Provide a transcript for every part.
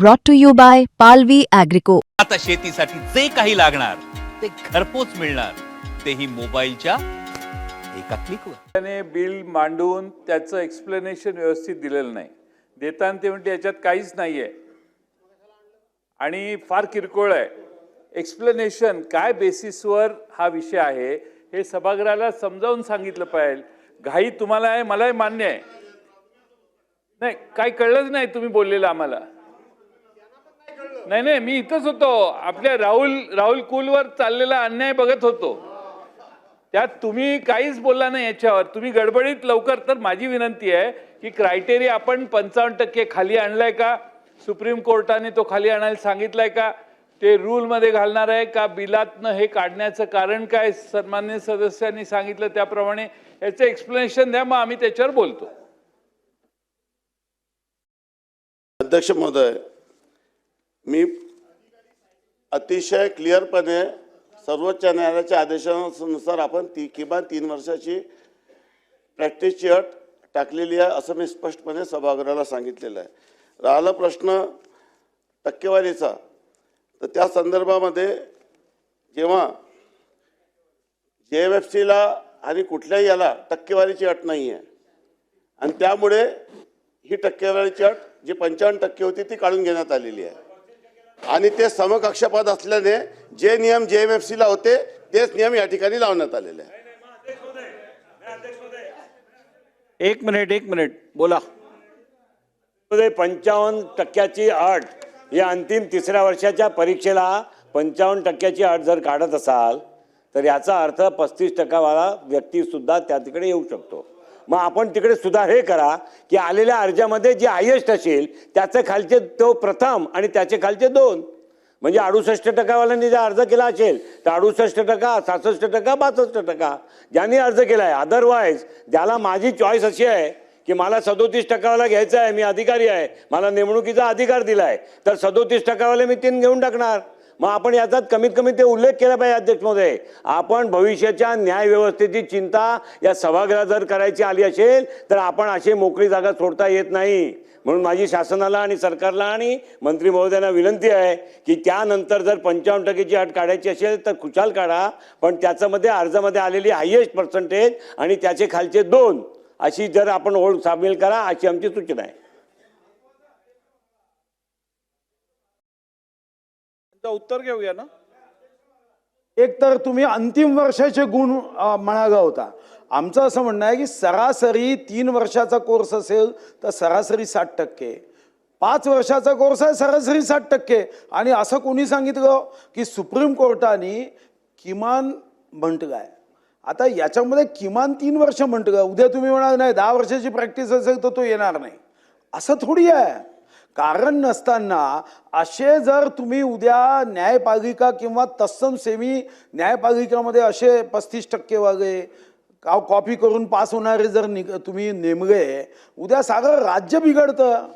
brought to you by Palvi Agrico. आता शेतीसाठी जे काही लागणार ते घरपोच मिळणार. तेही मोबाईलच्या एका क्लिकवर त्याने बिल मांडून त्याचं एक्सप्लेनेशन व्यवस्थित दिलेलं नाही. देताना ते म्हणते याच्यात काहीच नाही आहे आणि फार किरकोळ आहे. एक्सप्लेनेशन काय बेसिसवर हा विषय आहे हे सभागृहाला समजावून सांगितलं पाहिजे. घाई तुम्हाला आहे मलाही मान्य आहे. नाही काही कळलंच नाही तुम्ही बोललेलं आम्हाला. नाही नाही मी इथंच होतो. आपल्या राहुल राहुल कुलवर चाललेला अन्याय बघत होतो. त्यात तुम्ही काहीच बोलला नाही याच्यावर. तुम्ही गडबडीत लवकर तर माझी विनंती आहे की क्रायटेरिया आपण पंचावन्न टक्के खाली आणलाय का? सुप्रीम कोर्टाने तो खाली आणायला सांगितलाय का? ते रूलमध्ये घालणार आहे का? बिलातनं हे काढण्याचं कारण काय? सन्मान्य सदस्यांनी सांगितलं त्याप्रमाणे याचं एक्सप्लेनेशन द्या मग आम्ही त्याच्यावर बोलतो. अध्यक्ष महोदय मी अतिशय क्लिअरपणे सर्वोच्च न्यायालयाच्या आदेशानुसार आपण ती किमान तीन वर्षाची प्रॅक्टिसची अट टाकलेली आहे असं मी स्पष्टपणे सभागृहाला सांगितलेलं आहे. राहिला प्रश्न टक्केवारीचा. तर त्या संदर्भामध्ये जेव्हा जे एफ एफ सीला आणि कुठल्याही याला टक्केवारीची अट नाही आहे आणि त्यामुळे ही टक्केवारीची अट जी पंचावन्न टक्के होती ती काढून घेण्यात आलेली आहे. आणि ते समकक्षपात असल्याने जे नियम जे एम एफ सीला होते तेच नियम या ठिकाणी लावण्यात आलेले आहे एक मिनिट एक मिनिट. बोला. पंचावन्न टक्क्याची अट या अंतिम तिसऱ्या वर्षाच्या परीक्षेला पंचावन्न टक्क्याची अट जर काढत असाल तर याचा अर्थ पस्तीस टक्कावाला व्यक्ती सुद्धा त्या तिकडे येऊ शकतो. मग आपण तिकडे सुद्धा हे करा की आलेल्या अर्जामध्ये जे हायेस्ट असेल त्याचे खालचे तो प्रथम आणि त्याचे खालचे दोन. म्हणजे अडुसष्ट टक्कावाल्यांनी जर अर्ज केला असेल तर अडुसष्ट टक्का सहासष्ट टक्का बासष्ट टक्का. ज्यांनी अर्ज केला आहे अदरवाईज ज्याला माझी चॉईस अशी आहे की मला सदोतीस टक्कावाला घ्यायचा आहे मी अधिकारी आहे मला नेमणुकीचा अधिकार दिला आहे तर सदोतीस टक्कावाले मी तीन घेऊन टाकणार. मग आपण याचाच कमीत कमी ते उल्लेख केला पाहिजे अध्यक्ष महोदय आपण भविष्याच्या न्याय व्यवस्थेची चिंता या सभागृहात जर करायची आली असेल तर आपण अशी मोकळी जागा सोडता येत नाही. म्हणून माझी शासनाला आणि सरकारला आणि मंत्री महोदयांना विनंती आहे की त्यानंतर जर पंचावन्न टक्केची अट काढायची असेल तर खुशाल काढा. पण त्याच्यामध्ये अर्जामध्ये आलेली हायेस्ट पर्सेंटेज आणि त्याचे खालचे दोन अशी जर आपण ओळख सामील करा अशी आमची सूचना आहे. उत्तर घेऊया ना? एक तर तुम्ही अंतिम वर्षाचे गुण म्हणागा होता. आमचं असं म्हणणं आहे की सरासरी तीन वर्षाचा कोर्स असेल तर सरासरी साठ टक्के. पाच वर्षाचा कोर्स आहे सरासरी साठ टक्के. आणि असं कोणी सांगितलं की सुप्रीम कोर्टाने किमान म्हटलं आहे आता याच्यामध्ये किमान तीन वर्ष म्हटलं उद्या तुम्ही म्हणाल नाही दहा वर्षाची प्रॅक्टिस असेल तर तो येणार नाही. असं थोडी आहे. कारण नसताना असे जर तुम्ही उद्या न्यायपालिका किंवा तत्सम सेमी न्यायपालिकामध्ये असे पस्तीस टक्के वागे का कॉपी करून पास होणारे जर नि तुम्ही नेमले उद्या सागर राज्य बिघडतं.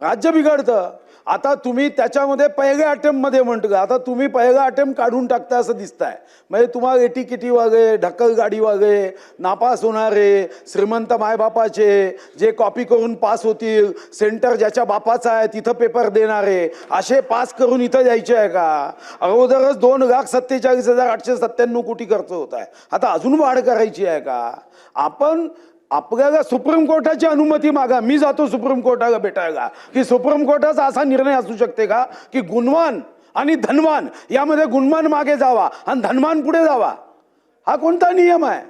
राज्य बिघडतं. आता तुम्ही त्याच्यामध्ये पहिल्या अटेम्पमध्ये म्हणतो आता तुम्ही पहिला अटेम्प्ट काढून टाकता असं दिसतंय. म्हणजे तुम्हाला एटीकिटी वागे ढक्कल गाडी वागे नापास होणारे श्रीमंत मायबापाचे जे कॉपी करून पास होतील सेंटर ज्याच्या बापाचा आहे तिथं पेपर देणारे असे पास करून इथं जायचे आहे का? अगोदरच दोन लाख सत्तेचाळीस हजार आठशे सत्त्याण्णव कोटी खर्च होत आहे. आता अजून वाढ करायची आहे का? आपण आपल्याला सुप्रीम कोर्टाची अनुमती मागा. मी जातो सुप्रीम कोर्टाला भेटायला. की सुप्रीम कोर्टाचा असा निर्णय असू शकते का? की गुणवान आणि धनवान यामध्ये गुणवान मागे जावा आणि धनवान पुढे जावा. हा कोणता नियम आहे?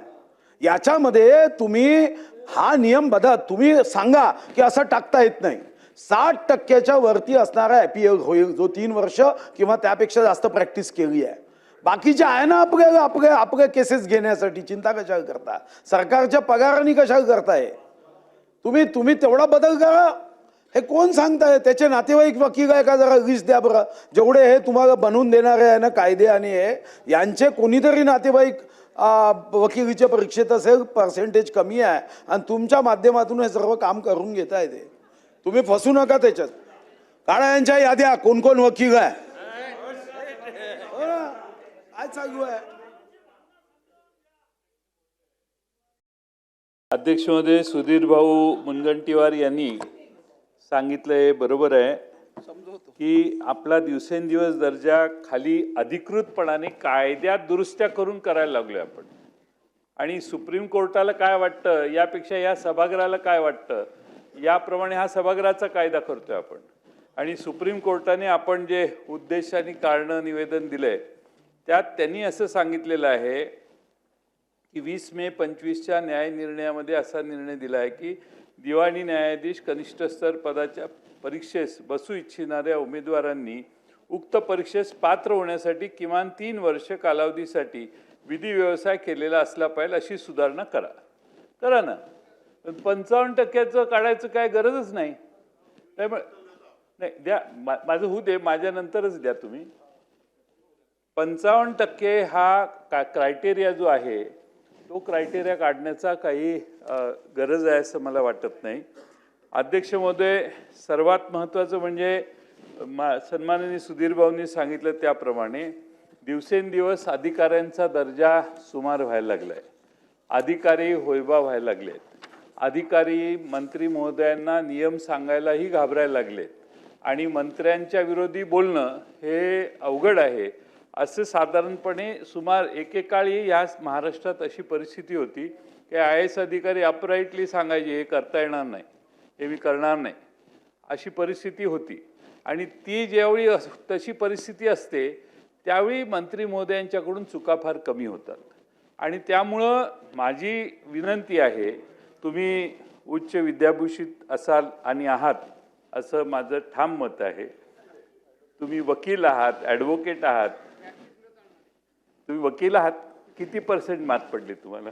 याच्यामध्ये तुम्ही हा नियम बदल तुम्ही सांगा की असं टाकता येत नाही. साठ टक्क्याच्या वरती असणारा पी होईल जो तीन वर्ष किंवा त्यापेक्षा जास्त प्रॅक्टिस केली आहे. बाकीचे आहे ना आपल्या आपल्या आपले केसेस घेण्यासाठी. चिंता कशाला करता? सरकारच्या पगाराने कशाला करताय? तुम्ही तुम्ही तेवढा बदल करा. हे कोण सांगताय? त्याचे नातेवाईक वकील आहे का जरा? लिस्ट द्या बरं. जेवढे हे तुम्हाला बनवून देणारे आहे ना कायदे आणि हे यांचे कोणीतरी नातेवाईक वकिलीच्या परीक्षेत असेल पर्सेंटेज कमी आहे. आणि तुमच्या माध्यमातून हे सर्व काम करून घेताय ते. तुम्ही फसू नका त्याच्यात. काढा यांच्या याद्या. कोण कोण वकील आहे? काय अध्यक्ष महोदय सुधीर भाऊ मुनगंटीवार यांनी सांगितलं हे बरोबर आहे की आपला दिवसेंदिवस दर्जा खाली अधिकृतपणाने कायद्यात दुरुस्त्या करून करायला लागलोय आपण. आणि सुप्रीम कोर्टाला काय वाटतं यापेक्षा या सभागृहाला काय वाटतं याप्रमाणे हा सभागृहाचा कायदा करतोय आपण. आणि सुप्रीम कोर्टाने आपण जे उद्देशाने कारणं निवेदन दिलंय त्यात त्यांनी असं सांगितलेलं आहे की वीस मे पंचवीसच्या न्याय निर्णयामध्ये असा निर्णय दिला आहे की दिवाणी न्यायाधीश कनिष्ठ स्तर पदाच्या परीक्षेस बसू इच्छिणाऱ्या उमेदवारांनी उक्त परीक्षेस पात्र होण्यासाठी किमान तीन वर्ष कालावधीसाठी विधी व्यवसाय केलेला असला पाहिजे अशी सुधारणा करा. करा ना. पंचावन्न टक्क्याचं काढायचं काय गरजच नाही. त्यामुळे नाही द्या. मा माझं होऊ दे. माझ्यानंतरच द्या तुम्ही. पंचावन्न टक्के हा का क्रायटेरिया जो आहे तो क्रायटेरिया काढण्याचा काही गरज आहे असं मला वाटत नाही. अध्यक्ष महोदय सर्वात महत्त्वाचं म्हणजे मा सन्माननीय सुधीरभाऊंनी सांगितलं त्याप्रमाणे दिवसेंदिवस अधिकाऱ्यांचा दर्जा सुमार व्हायला लागला आहे अधिकारी होयबा व्हायला लागलेत. अधिकारी मंत्री महोदयांना नियम सांगायलाही घाबरायला लागलेत. आणि मंत्र्यांच्या विरोधी बोलणं हे अवघड आहे. असं साधारणपणे सुमार एकेकाळी या महाराष्ट्रात अशी परिस्थिती होती की आय एस अधिकारी अपराईटली सांगायचे हे करता येणार नाही हे मी करणार नाही. अशी परिस्थिती होती. आणि ती ज्यावेळी अस- तशी परिस्थिती असते त्यावेळी मंत्री महोदयांच्याकडून चुका फार कमी होतात. आणि त्यामुळं माझी विनंती आहे तुम्ही उच्च विद्याभूषित असाल आणि आहात असं माझं ठाम मत आहे. तुम्ही वकील आहात ॲडव्होकेट आहात तुम्ही वकील आहात किती पर्सेंट मात पडली तुम्हाला?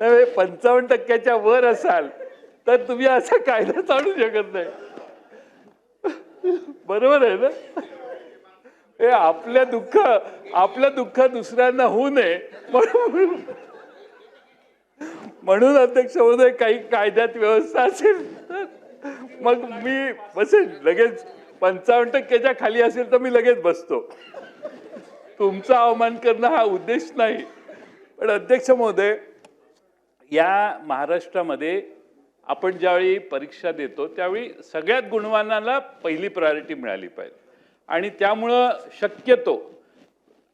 नाही पंचावन्न टक्क्याच्या वर असाल तर तुम्ही असा कायदा चालू शकत नाही. बरोबर आहे ना? हे आपल्या दुःख आपलं दुःख दुसऱ्यांना होऊ नये. म्हणून म्हणून अध्यक्ष महोदय काही कायद्यात व्यवस्था असेल तर मग मी बसेल लगेच. पंचावन्न टक्क्याच्या खाली असेल तर मी लगेच बसतो. तुमचा अवमान करणं हा उद्देश नाही. पण अध्यक्ष महोदय या महाराष्ट्रामध्ये आपण ज्यावेळी परीक्षा देतो त्यावेळी सगळ्यात गुणवानाला पहिली प्रायोरिटी मिळाली पाहिजे. आणि त्यामुळं शक्यतो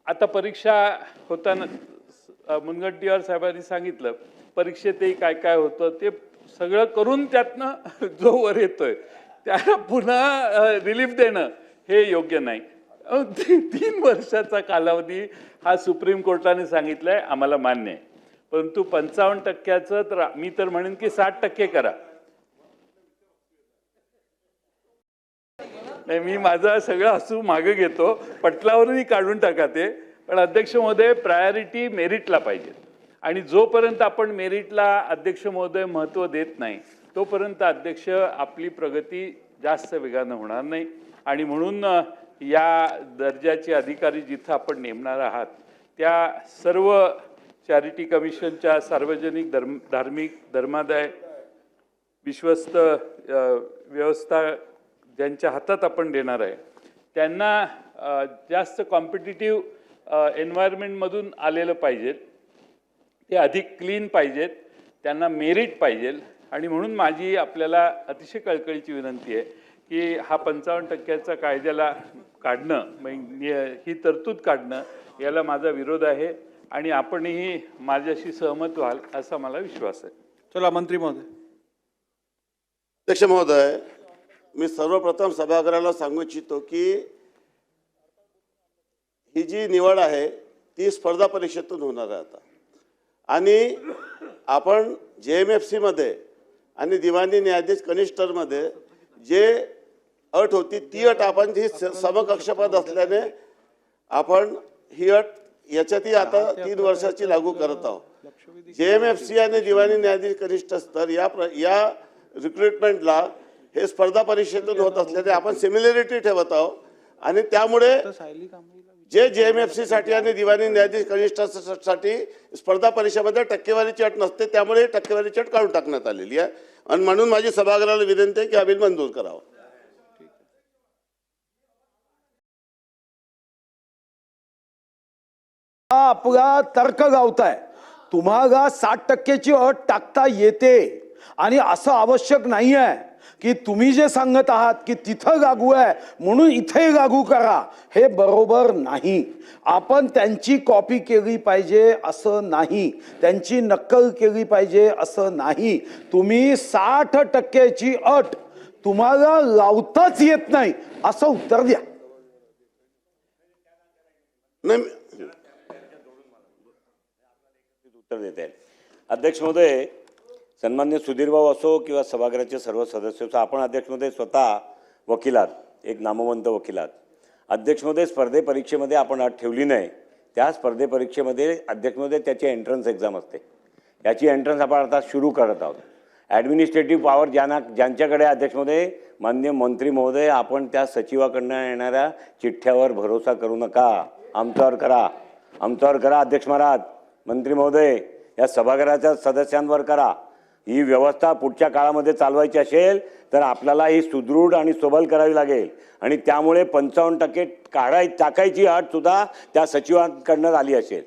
आता परीक्षा होताना मुनगंटीवार साहेबांनी सांगितलं परीक्षेतही काय काय होतं ते सगळं करून त्यातनं जो वर येतोय त्याला पुन्हा रिलीफ देणं हे योग्य नाही. तीन वर्षाचा कालावधी हा सुप्रीम कोर्टाने सांगितलाय आम्हाला मान्य आहे. परंतु पंचावन्न टक्क्याचं तर मी तर म्हणेन की साठ टक्के करा. नाही मी माझा सगळं हसू मागे घेतो पटलावरही काढून टाका ते पण अध्यक्ष महोदय प्रायोरिटी मेरिटला पाहिजे. आणि जोपर्यंत आपण मेरिटला अध्यक्ष महोदय महत्त्व देत नाही तोपर्यंत अध्यक्ष आपली प्रगती जास्त वेगानं होणार नाही. आणि म्हणून या दर्जाचे अधिकारी जिथं आपण नेमणार आहात त्या सर्व चॅरिटी कमिशनच्या सार्वजनिक धर्म धार्मिक धर्मादाय विश्वस्त व्यवस्था ज्यांच्या हातात आपण देणार आहे त्यांना जास्त कॉम्पिटिटिव्ह एन्व्हायरमेंटमधून आलेलं पाहिजेत ते अधिक क्लीन पाहिजेत त्यांना मेरिट पाहिजे आणि म्हणून माझी आपल्याला अतिशय कळकळीची विनंती आहे. की हा पंचावन्न टक्क्याचा कायद्याला काढणं म्हणजे ही तरतूद काढणं याला माझा विरोध आहे आणि आपणही माझ्याशी सहमत व्हाल असा मला विश्वास आहे. चला मंत्री महोदय. अध्यक्ष महोदय मी सर्वप्रथम सभागृहाला सांगू इच्छितो की ही जी निवड आहे ती स्पर्धा परीक्षेतून होणार आहे आता. आणि आपण जे एम एफ सीमध्ये आणि दिवाणी न्यायाधीश कनिष्ठमध्ये जे अट होती ती अट आपण ही स- समकक्षपद असल्याने आपण ही अट याच्यातही आता तीन वर्षाची लागू करत आहोत. जे एम एफ सी आणि दिवाणी न्यायाधीश कनिष्ठ स्तर या प्र या रिक्रुटमेंटला हे स्पर्धा परीक्षेतून होत असल्याने आपण सिमिलरिटी ठेवत आहोत. आणि त्यामुळे जे जे एम एफ सी साठी आणि दिवाणी न्यायाधीश कनिष्ठ स- साठी स्पर्धा परीक्षेमध्ये टक्केवारीची अट नसते त्यामुळे टक्केवारीची अट काढून टाकण्यात आलेली आहे. आणि म्हणून माझी सभागृहाला विनंती आहे की हा बिल मंजूर करावं. आपला तर्क गावताय. तुम्हाला साठ टक्क्याची अट टाकता येते. आणि असं आवश्यक नाही आहे की तुम्ही जे सांगत आहात की तिथं गागू आहे म्हणून इथे गागू करा. हे बरोबर नाही. आपण त्यांची कॉपी केली पाहिजे असं नाही. त्यांची नक्कल केली पाहिजे असं नाही. तुम्ही साठ टक्क्याची अट तुम्हाला लावताच येत नाही. असं उत्तर द्या. नाही उत्तर देत आहे. अध्यक्ष महोदय सन्मान्य सुधीरभाऊ असो किंवा सभागृहाचे सर्व सदस्य असो आपण अध्यक्ष महोदय स्वतः वकिलात एक नामवंत वकिलात अध्यक्ष महोदय स्पर्धे परीक्षेमध्ये आपण अट ठेवली नाही. त्या स्पर्धे परीक्षेमध्ये अध्यक्ष महोदय त्याची एंट्रन्स एक्झाम असते. याची एंट्रन्स आपण आता सुरू करत आहोत. ॲडमिनिस्ट्रेटिव्ह पॉवर ज्यांना ज्यांच्याकडे अध्यक्षमध्ये मान्य मंत्री महोदय आपण त्या सचिवाकडनं येणाऱ्या चिठ्ठ्यावर भरोसा करू नका. आमच्यावर करा. आमच्यावर करा अध्यक्ष महाराज. मंत्री महोदय या सभागृहाच्या सदस्यांवर करा. ही व्यवस्था पुढच्या काळामध्ये चालवायची असेल तर आपल्याला ही सुदृढ आणि सबल करावी लागेल. आणि त्यामुळे पंचावन्न टक्के काढाय टाकायची अटसुद्धा त्या सचिवांकडनं आली असेल.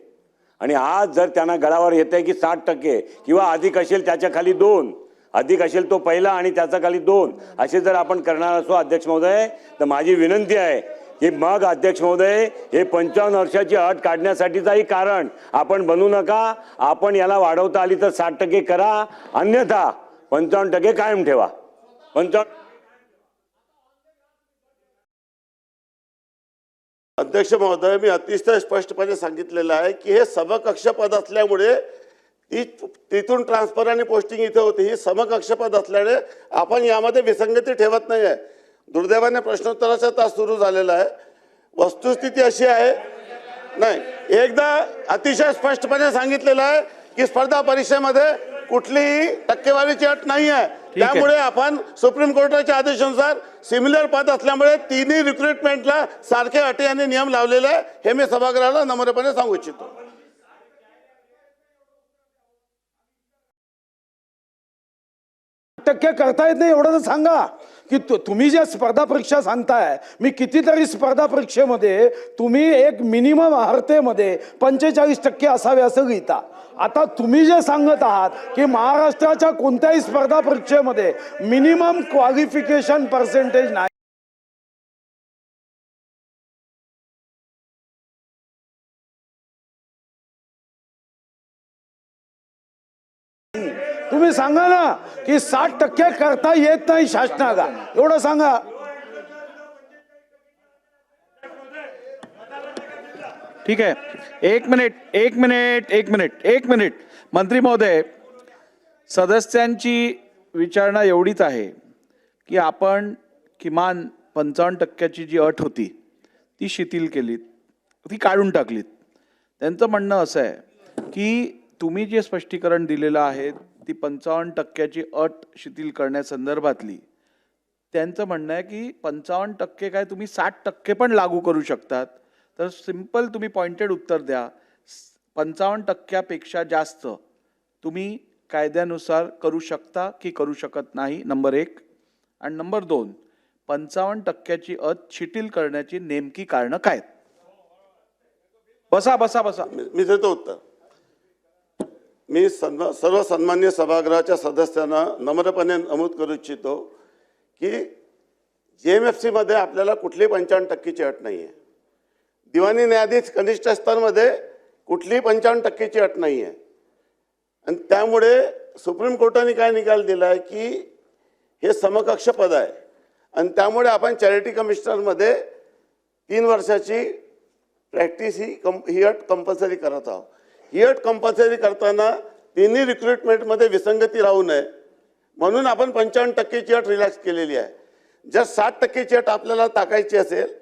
आणि आज जर त्यांना गळावर येते आहे की साठ टक्के किंवा अधिक असेल त्याच्याखाली दोन अधिक असेल तो पहिला आणि त्याचा खाली दोन असे जर आपण करणार असो अध्यक्ष महोदय तर माझी विनंती आहे हे मग अध्यक्ष महोदय हे पंचावन्न वर्षाची अट काढण्यासाठीचाही कारण. आपण बनू नका. आपण याला वाढवता आली तर साठ टक्के करा. अन्यथा पंचावन्न टक्के कायम ठेवा. पंचावन्न अध्यक्ष महोदय मी अतिशय स्पष्टपणे सांगितलेलं आहे की हे समकक्ष पद असल्यामुळे ती तिथून ट्रान्सफर आणि पोस्टिंग इथे होते. ही समकक्ष पद असल्याने आपण यामध्ये विसंगती ठेवत नाही आहे दुर्दैवाने प्रश्नोत्तराचा तास सुरू झालेला आहे. वस्तुस्थिती अशी आहे नाही एकदा अतिशय स्पष्टपणे सांगितलेलं आहे की स्पर्धा परीक्षेमध्ये कुठलीही टक्केवारीची अट नाही आहे. त्यामुळे आपण सुप्रीम कोर्टाच्या आदेशानुसार सिमिलर पद असल्यामुळे तिन्ही रिक्रुटमेंटला सारखे अटी आणि नियम लावलेले आहे. हे मी सभागृहाला नम्रपणे सांगू इच्छितो. टक्के करता येत नाही एवढं तर सांगा. की तु- तुम्ही ज्या स्पर्धा परीक्षा सांगताय मी कितीतरी स्पर्धा परीक्षेमध्ये तुम्ही एक मिनिमम अर्हतेमध्ये पंचेचाळीस टक्के असावे असं लिहिता आता तुम्ही जे सांगत आहात की महाराष्ट्राच्या कोणत्याही स्पर्धा परीक्षेमध्ये मिनिमम क्वालिफिकेशन पर्सेंटेज नाही. सांगा ना की साठ टक्के करता येत नाही शासनाला. एवढं सांगा. ठीक आहे. एक मिनिट एक मिनिट एक मिनिट एक मिनिट. मंत्री महोदय सदस्यांची विचारणा एवढीच आहे की आपण किमान पंचावन्न टक्क्याची जी अट होती ती शिथिल केलीत ती काढून टाकलीत. त्यांचं म्हणणं असं आहे की तुम्ही जे स्पष्टीकरण दिलेलं आहे ती पंचावन्न टक्क्याची अट शिथिल करण्यासंदर्भातली. त्यांचं म्हणणं आहे की पंचावन्न टक्के काय तुम्ही साठ टक्के पण लागू करू शकतात. तर सिंपल तुम्ही पॉइंटेड उत्तर द्या. पंचावन्न टक्क्यापेक्षा जास्त तुम्ही कायद्यानुसार करू शकता की करू शकत नाही नंबर एक. आणि नंबर दोन पंचावन्न टक्क्याची अट शिथिल करण्याची नेमकी कारणं काय आहेत? बसा बसा बसा. मी देतो उत्तर. मी सन्मा सर्व सन्मान्य सभागृहाच्या सदस्यांना नम्रपणे नमूद करू इच्छितो की जे एम एफ सीमध्ये आपल्याला कुठली पंचावन्न टक्केची अट नाही आहे दिवाणी न्यायाधीश कनिष्ठ स्तरमध्ये कुठलीही पंचावन्न टक्केची अट नाही आहे आणि त्यामुळे सुप्रीम कोर्टाने काय निकाल दिला आहे की हे समकक्ष पद आहे. आणि त्यामुळे आपण चॅरिटी कमिशनरमध्ये तीन वर्षाची प्रॅक्टिस ही कम ही अट कंपल्सरी करत आहोत. ही अट कंपल्सरी करताना तिन्ही रिक्रुटमेंटमध्ये विसंगती राहू नये. म्हणून आपण पंचावन्न टक्केची अट रिलॅक्स केलेली आहे. जर साठ टक्केची अट आपल्याला टाकायची असेल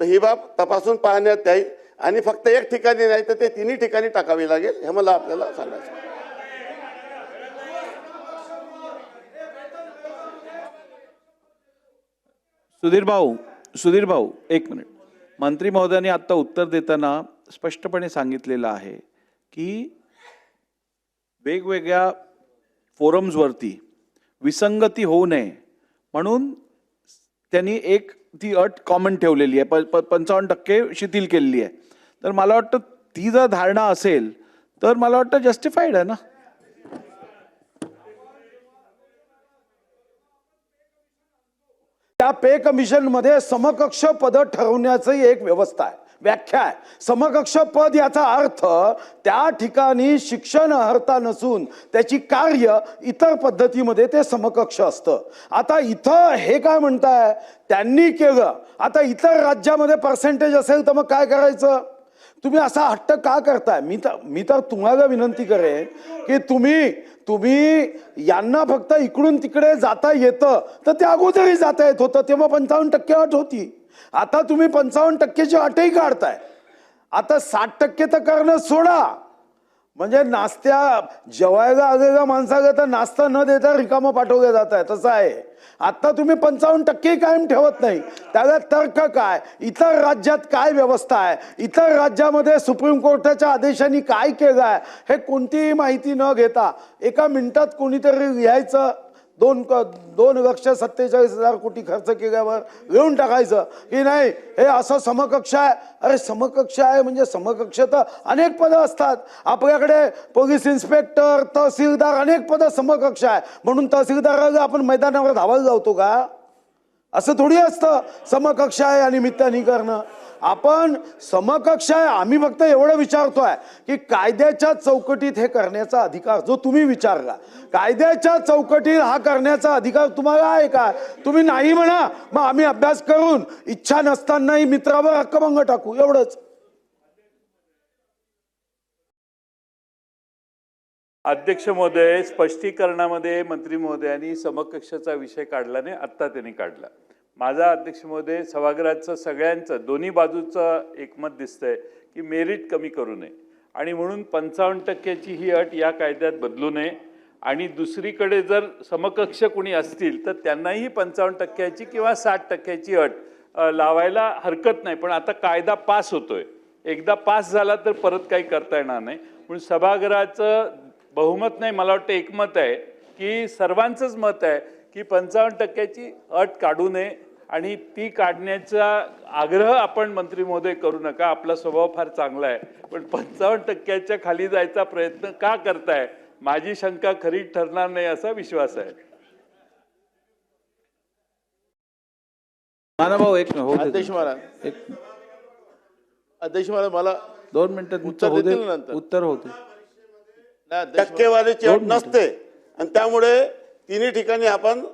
तर ही बाब तपासून पाहण्यात येईल. आणि फक्त एक ठिकाणी नाही तर ते तिन्ही ठिकाणी टाकावी लागेल हे मला आपल्याला सांगायचं सुधीर भाऊ सुधीर भाऊ एक मिनिट. मंत्री महोदयांनी आत्ता उत्तर देताना स्पष्टपणे सांगितलेलं आहे. की वेगवेगळ्या फोरम्सवरती विसंगती होऊ नये. म्हणून त्यांनी एक ती अट कॉमन ठेवलेली आहे. प प पंचावन्न टक्के शिथिल केलेली आहे. तर मला वाटतं ती जर धारणा असेल तर मला वाटतं जस्टिफाईड आहे ना? त्या पे कमिशनमध्ये समकक्ष पद ठरवण्याची एक व्यवस्था आहे. व्याख्या आहे. समकक्ष पद याचा अर्थ त्या ठिकाणी शिक्षण अर्हता नसून त्याची कार्य इतर पद्धतीमध्ये ते समकक्ष असतं. आता इथं हे काय म्हणताय? त्यांनी केलं. आता इतर राज्यामध्ये पर्सेंटेज असेल तर मग काय करायचं? तुम्ही असा हट्ट का करताय? मी तर मी तर तुम्हाला विनंती करेन की तुम्ही तुम्ही यांना फक्त इकडून तिकडे जाता येतं. तर ते अगोदरही जाता येत होतं. तेव्हा पंचावन्न टक्के अट होती. आता तुम्ही पंचावन्न टक्केची अटही काढताय. आता साठ टक्के तर करणं सोडा. म्हणजे नाश्त्या जेवायला आलेल्या माणसाला तर नाश्ता न देता रिकामं पाठवलं जात आहे तसं आहे. आता तुम्ही पंचावन्न टक्के कायम ठेवत नाही. त्याला तर्क काय? इतर राज्यात काय व्यवस्था आहे? इतर राज्यामध्ये सुप्रीम कोर्टाच्या आदेशाने काय केलं आहे हे कोणतीही माहिती न घेता एका मिनिटात कोणीतरी लिहायचं दोन क दोन लक्ष सत्तेचाळीस हजार कोटी खर्च केल्यावर लिहून टाकायचं. की नाही हे असं समकक्ष आहे. अरे समकक्ष आहे म्हणजे समकक्ष तर अनेक पदं असतात. आपल्याकडे पोलीस इन्स्पेक्टर तहसीलदार अनेक पदं समकक्ष आहे. म्हणून तहसीलदाराला आपण मैदानावर धावायला जावतो का? असं थोडी असतं. समकक्ष आहे आणि निमित्ताने करणं आपण समकक्ष आहे. आम्ही फक्त एवढं विचारतोय की कायद्याच्या चौकटीत हे करण्याचा अधिकार जो तुम्ही विचारला कायद्याच्या चौकटीत हा करण्याचा अधिकार तुम्हाला आहे का? तुम्ही नाही म्हणा मग आम्ही अभ्यास करून इच्छा नसतानाही मित्रावर हक्कभंग टाकू. एवढंच. अध्यक्ष महोदय स्पष्टीकरणामध्ये मंत्री महोदयांनी समकक्षाचा विषय काढला नाही आत्ता त्यांनी काढला. माझा अध्यक्ष महोदय सभागृहाचं सगळ्यांचं दोन्ही बाजूचं एकमत दिसतंय की मेरिट कमी करू नये. आणि म्हणून पंचावन्न टक्क्याची ही अट या कायद्यात बदलू नये. आणि दुसरीकडे जर समकक्ष कुणी असतील तर त्यांनाही पंचावन्न टक्क्याची किंवा साठ टक्क्याची अट लावायला हरकत नाही. पण आता कायदा पास होतोय. एकदा पास झाला तर परत काही करता येणार नाही. म्हणून सभागृहाचं बहुमत नाही मला वाटतं एकमत आहे की सर्वांचंच मत आहे की पंचावन्न टक्क्याची अट काढू नये. आणि ती काढण्याचा आग्रह आपण मंत्री महोदय करू नका. आपला स्वभाव फार चांगला आहे. पण पंचावन्न टक्क्याच्या खाली जायचा प्रयत्न का करताय? माझी शंका खरी ठरणार नाही असा विश्वास आहे. नानाभाऊ एक हो. अध्यक्ष महाराज एक अध्यक्ष महाराज मला दोन मिनिटं उत्तर. देतील नंतर. उत्तर होते टक्केवारीची अट नसते. आणि त्यामुळे तिन्ही ठिकाणी आपण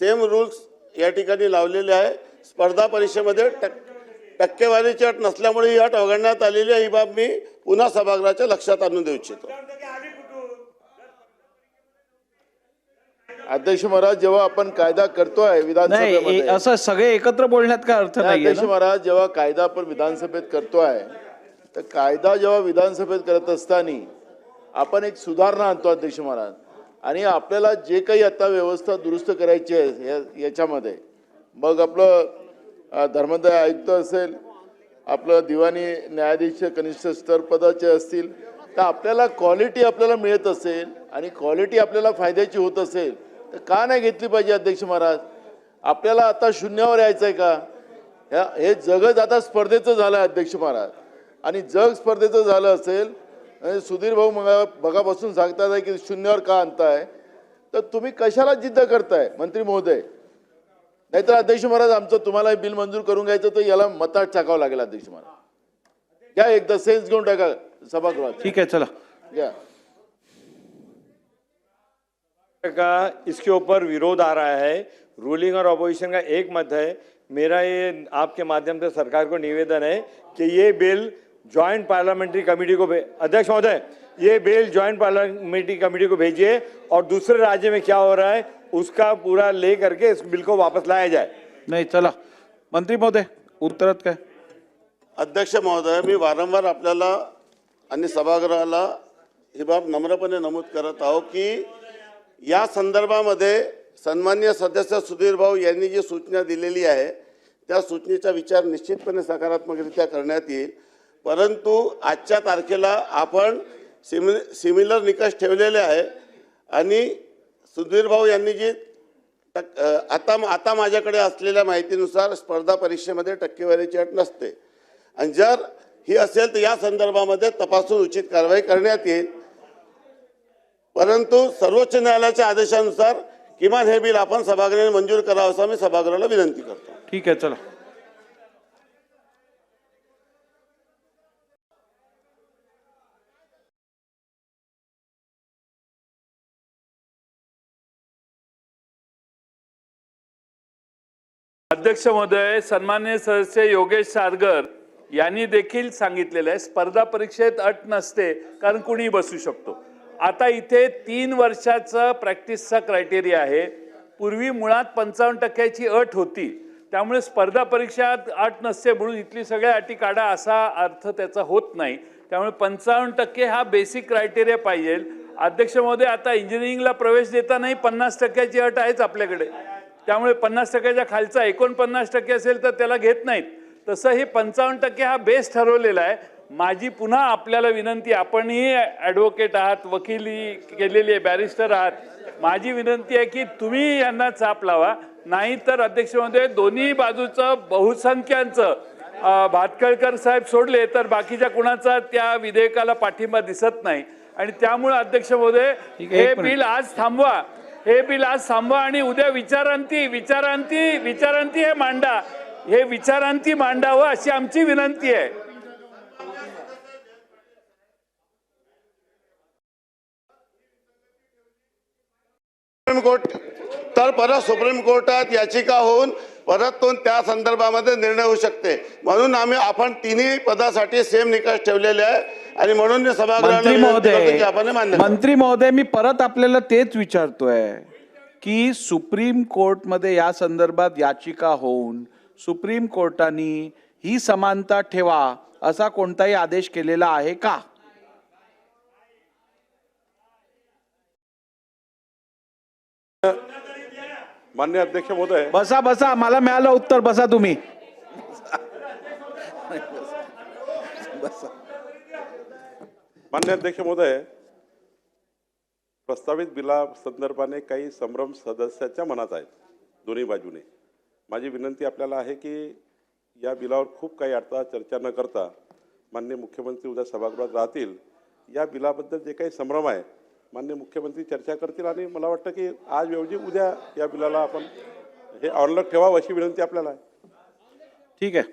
सेम रूल्स या ठिकाणी लावलेले आहे. स्पर्धा परीक्षेमध्ये टक टक्केवारीची अट नसल्यामुळे ही अट वगळण्यात आलेली आहे. ही बाब मी पुन्हा सभागृहाच्या लक्षात आणून देऊ इच्छितो. अध्यक्ष महाराज जेव्हा आपण कायदा करतोय नाही विधानसभेमध्ये असं सगळे एकत्र बोलण्यात काय अर्थ नाही, नाहीये अध्यक्ष? महाराज जेव्हा कायदा आपण विधानसभेत करतोय तर कायदा जेव्हा विधानसभेत करत असताना आपण एक सुधारणा आणतो अध्यक्ष महाराज. आणि आपल्याला जे काही आता व्यवस्था दुरुस्त करायची आहे या- याच्यामध्ये. मग आपलं धर्मदाय आयुक्त असेल आपलं दिवाणी न्यायाधीश कनिष्ठ स्तर पदाचे असतील तर आपल्याला क्वालिटी आपल्याला मिळत असेल आणि क्वालिटी आपल्याला फायद्याची होत असेल तर का नाही घेतली पाहिजे अध्यक्ष महाराज? आपल्याला आता शून्यावर यायचं आहे का? ह्या हे जगच आता स्पर्धेचं झालं आहे अध्यक्ष महाराज. आणि जग स्पर्धेचं झालं असेल आणि सुधीर भाऊ मग बघापासून सांगतात आहे की शून्यावर का आणताय? तर तुम्ही कशाला जिद्द करताय मंत्री महोदय? नाहीतर अध्यक्ष महाराज आमचं तुम्हाला हे बिल मंजूर करून घ्यायचं तर याला मतात टाकावं लागेल अध्यक्ष महाराज. घ्या एकदा सेन्स घेऊन टाका सभागृहात. ठीक आहे चला. घ्या. का इसके ऊपर विरोध आ रहा है? रूलिंग और अपोजिशन का एक मत है। मेरा ये आपके माध्यम से सरकार को निवेदन है कि ये बिल जॉइंट पार्लियामेंट्री कमेटी को भे- अध्यक्ष महोदय ये बिल जॉइंट पार्लियामेंट्री कमेटी को भेजिए और दूसरे राज्य में क्या हो रहा है उसका पूरा ले करके इस बिल को वापस लाया जाए। नाही चला। मंत्री महोदय उत्तरात काय अध्यक्ष महोदय मी वारंवार आपल्याला आणि सभागृहाला ही बाब नम्रपणे नमूद करत आहो की या संदर्भामध्ये सन्मान्य सदस्य सुधीर भाऊ यांनी जी सूचना दिलेली आहे त्या सूचनेचा विचार निश्चितपणे सकारात्मकरित्या करण्यात येईल. परंतु आजच्या तारखेला आपण सिमि सिमिलर निकष ठेवलेले आहे. आणि सुधीर भाऊ यांनी जी टक आता आता माझ्याकडे असलेल्या माहितीनुसार स्पर्धा परीक्षेमध्ये टक्केवारीची अट नसते. आणि जर ही असेल तर या संदर्भामध्ये तपासून उचित कारवाई करण्यात येईल. परंतु सर्वोच्च न्यायालयाच्या आदेशानुसार किमान हे बिल आपण सभागृहाने मंजूर करावं असं मी सभागृहाला विनंती करतो. ठीक आहे चला. अध्यक्ष महोदय सन्मान्य सदस्य योगेश सारगर यांनी देखील सांगितलेलं आहे स्पर्धा परीक्षेत अट नसते कारण कुणी बसू शकतो. आता इथे तीन वर्षाचं प्रॅक्टिसचा क्रायटेरिया आहे. पूर्वी मुळात पंचावन्न टक्क्याची अट होती. त्यामुळे स्पर्धा परीक्षात अट नसते म्हणून इथली सगळ्या अटी काढा असा अर्थ त्याचा होत नाही. त्यामुळे पंचावन्न टक्के हा बेसिक क्रायटेरिया पाहिजे. अध्यक्ष महोदय आता इंजिनिअरिंगला प्रवेश देतानाही पन्नास टक्क्याची अट आहेच आपल्याकडे. त्यामुळे पन्नास टक्क्याच्या खालचा एकोणपन्नास टक्के असेल तर त्याला घेत नाहीत. तसं हे पंचावन्न टक्के हा बेस ठरवलेला आहे. माझी पुन्हा आपल्याला विनंती आपणही ॲडव्होकेट आहात वकिली केलेली आहे बॅरिस्टर आहात. माझी विनंती आहे की तुम्ही यांना चाप लावा. नाहीतर अध्यक्ष महोदय दोन्ही बाजूचं बहुसंख्यांचं भातखळकर साहेब सोडले तर बाकीच्या कुणाचा त्या विधेयकाला पाठिंबा दिसत नाही. आणि त्यामुळे अध्यक्ष महोदय हे. बिल आज थांबवा. हे बिल आज थांबवा आणि उद्या विचारांती विचारांती विचारांती हे मांडा. हे विचारांती मांडावं अशी आमची विनंती आहे. सुप्रीम कोर्ट तर परत सुप्रीम कोर्टात याचिका होऊन परत तो त्या संदर्भामध्ये निर्णय होऊ शकते. म्हणून आम्ही आपण तिन्ही पदासाठी सेम निकष ठेवलेले आहे. आणि म्हणून मंत्री महोदय. मंत्री महोदय मी परत आपल्याला तेच विचारतोय की सुप्रीम कोर्टमध्ये या संदर्भात याचिका होऊन सुप्रीम कोर्टाने ही समानता ठेवा असा कोणताही आदेश केलेला आहे का? मान्य अध्यक्ष महोदय. बसा बसा मला मिळालं उत्तर बसा तुम्ही. मान्य अध्यक्ष महोदय प्रस्तावित बिला संदर्भाने काही संभ्रम सदस्याच्या मनात आहेत दोन्ही बाजूने. माझी विनंती आपल्याला आहे की या बिलावर खूप काही अडथळा चर्चा न करता मान्य मुख्यमंत्री उद्या सभागृहात राहतील. या बिलाबद्दल जे काही संभ्रम आहे मान्य मुख्यमंत्री चर्चा करतील आणि मला वाटतं की आज ऐवजी उद्या या बिलाला आपण हे ऑनलॉक ठेवावं अशी विनंती आपल्याला आहे. ठीक आहे.